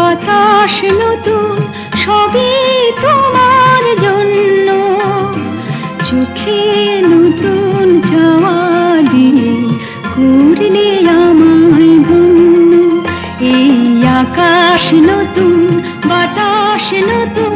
বাতাস নতুন, সবই তোমার জন্য। চোখে নতুন যাওয়া দিয়ে করলে আমায় ধন্য। এই আকাশ নতুন, বাতাস নতুন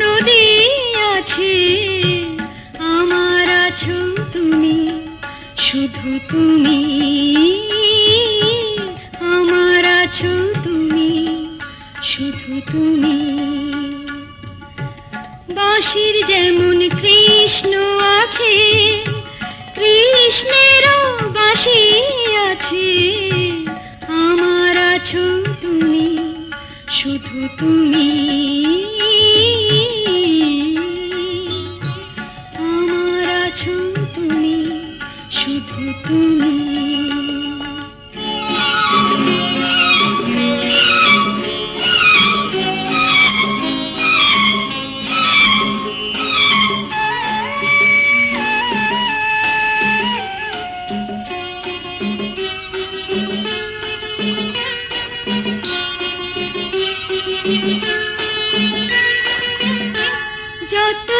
নদী আছে। আমার তুমি শুধু তুমি। ಬರೀ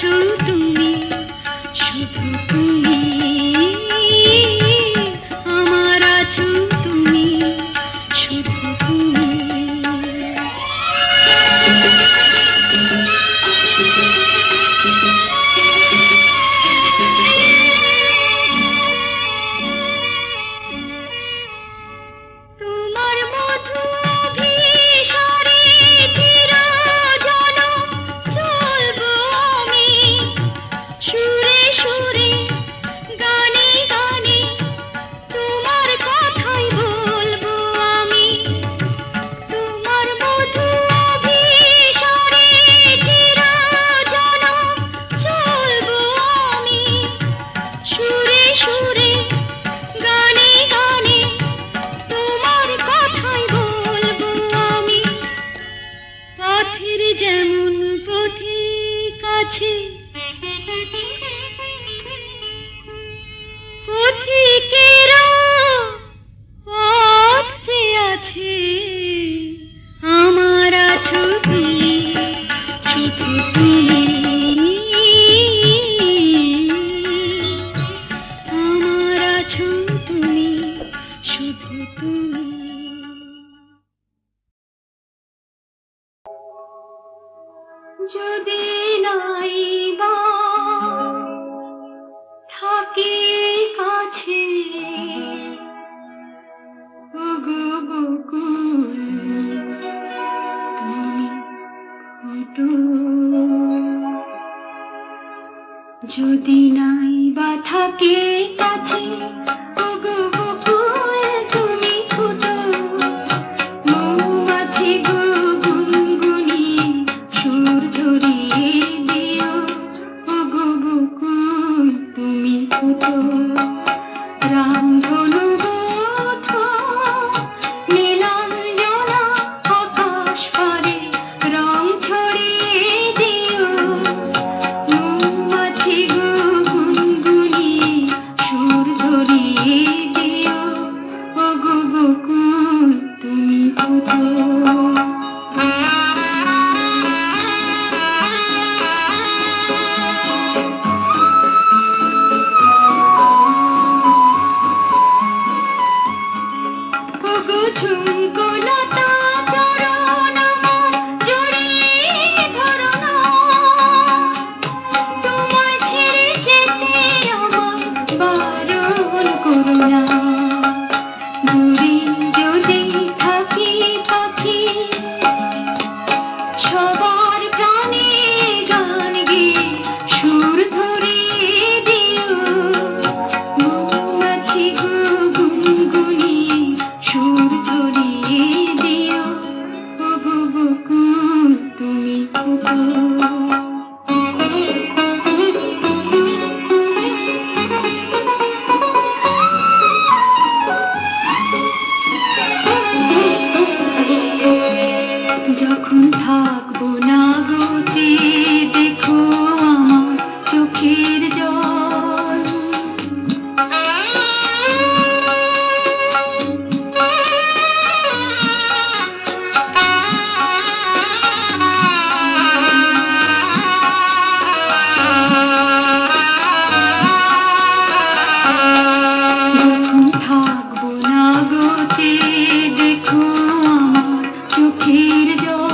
আছো তুমি শুধু যেমন পথিক কাছে পথিকেরা যদি নাই বা থাকি কাছে যদি নাই বা থাকে কাছে खीर जो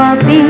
पिया